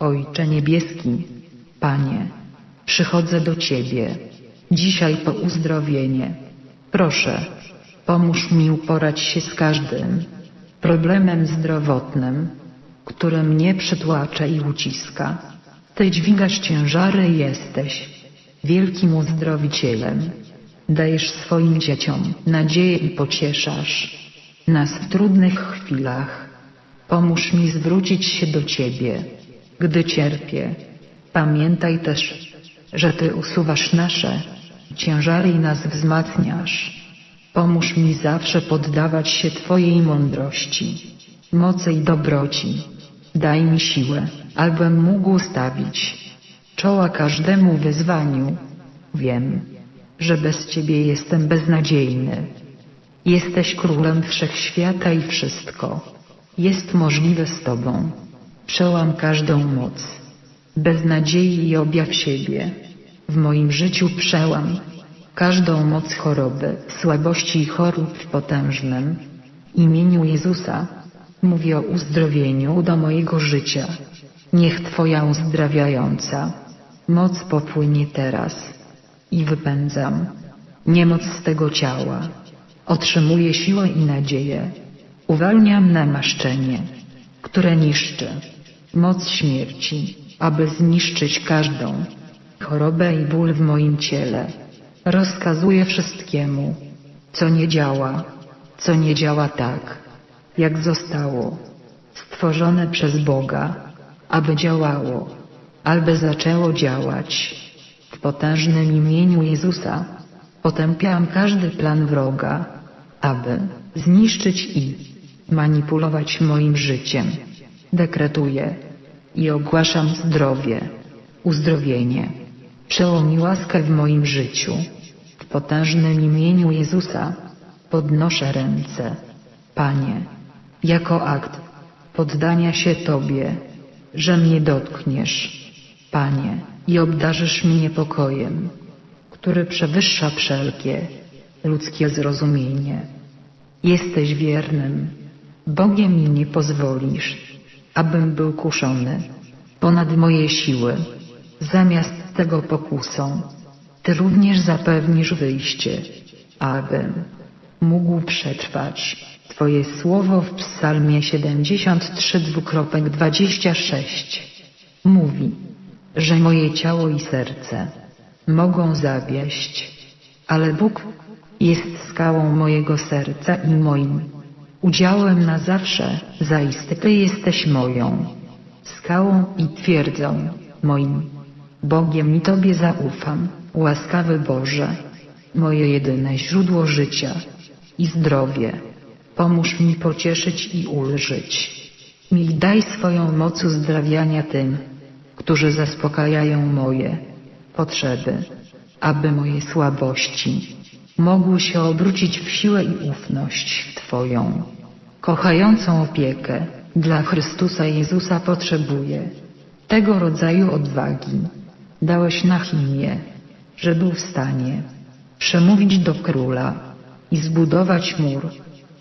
Ojcze Niebieski, Panie, przychodzę do Ciebie, dzisiaj po uzdrowienie. Proszę, pomóż mi uporać się z każdym problemem zdrowotnym, który mnie przytłacza i uciska. Ty dźwigasz ciężary i jesteś wielkim uzdrowicielem. Dajesz swoim dzieciom nadzieję i pocieszasz nas w trudnych chwilach. Pomóż mi zwrócić się do Ciebie, gdy cierpię. Pamiętaj też, że Ty usuwasz nasze ciężary i nas wzmacniasz. Pomóż mi zawsze poddawać się Twojej mądrości, mocy i dobroci. Daj mi siłę, abym mógł stawić czoła każdemu wyzwaniu. Wiem, że bez Ciebie jestem beznadziejny. Jesteś królem wszechświata i wszystko jest możliwe z Tobą. Przełam każdą moc, beznadziei i objaw siebie. W moim życiu przełam każdą moc choroby, słabości i chorób w potężnym imieniu Jezusa. Mówię o uzdrowieniu do mojego życia. Niech Twoja uzdrawiająca moc popłynie teraz i wypędzam niemoc z tego ciała. Otrzymuję siłę i nadzieję. Uwalniam namaszczenie, które niszczy moc śmierci, aby zniszczyć każdą chorobę i ból w moim ciele. Rozkazuję wszystkiemu, co nie działa, co nie działa tak, jak zostało stworzone przez Boga, aby działało, aby zaczęło działać. W potężnym imieniu Jezusa potępiam każdy plan wroga, aby zniszczyć i manipulować moim życiem. Dekretuję i ogłaszam zdrowie, uzdrowienie, przełom i łaskę w moim życiu. W potężnym imieniu Jezusa podnoszę ręce, Panie, jako akt poddania się Tobie, że mnie dotkniesz, Panie, i obdarzysz mnie pokojem, który przewyższa wszelkie ludzkie zrozumienie. Jesteś wiernym Bogiem i nie pozwolisz, abym był kuszony ponad moje siły. Zamiast tego pokusą, Ty również zapewnisz wyjście, abym mógł przetrwać. Twoje słowo w psalmie 73 dwukropek 26 mówi, że moje ciało i serce mogą zawieść, ale Bóg jest skałą mojego serca i moim udziałem na zawsze, zaiste Ty jesteś moją skałą i twierdzą moim Bogiem i Tobie zaufam, łaskawy Boże, moje jedyne źródło życia i zdrowie. Pomóż mi pocieszyć i ulżyć. Mi daj swoją moc uzdrawiania tym, którzy zaspokajają moje potrzeby, aby moje słabości mogły się obrócić w siłę i ufność Twoją kochającą opiekę. Dla Chrystusa Jezusa potrzebuję tego rodzaju odwagi. Dałeś Nachimie, że był w stanie przemówić do króla i zbudować mur,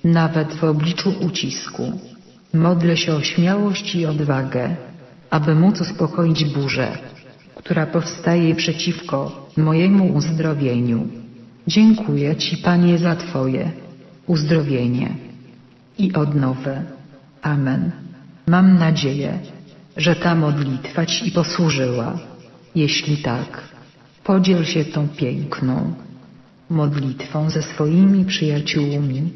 nawet w obliczu ucisku. Modlę się o śmiałość i odwagę, aby móc uspokoić burzę, która powstaje przeciwko mojemu uzdrowieniu. Dziękuję Ci, Panie, za Twoje uzdrowienie i odnowę. Amen. Mam nadzieję, że ta modlitwa Ci posłużyła. Jeśli tak, podziel się tą piękną modlitwą ze swoimi przyjaciółmi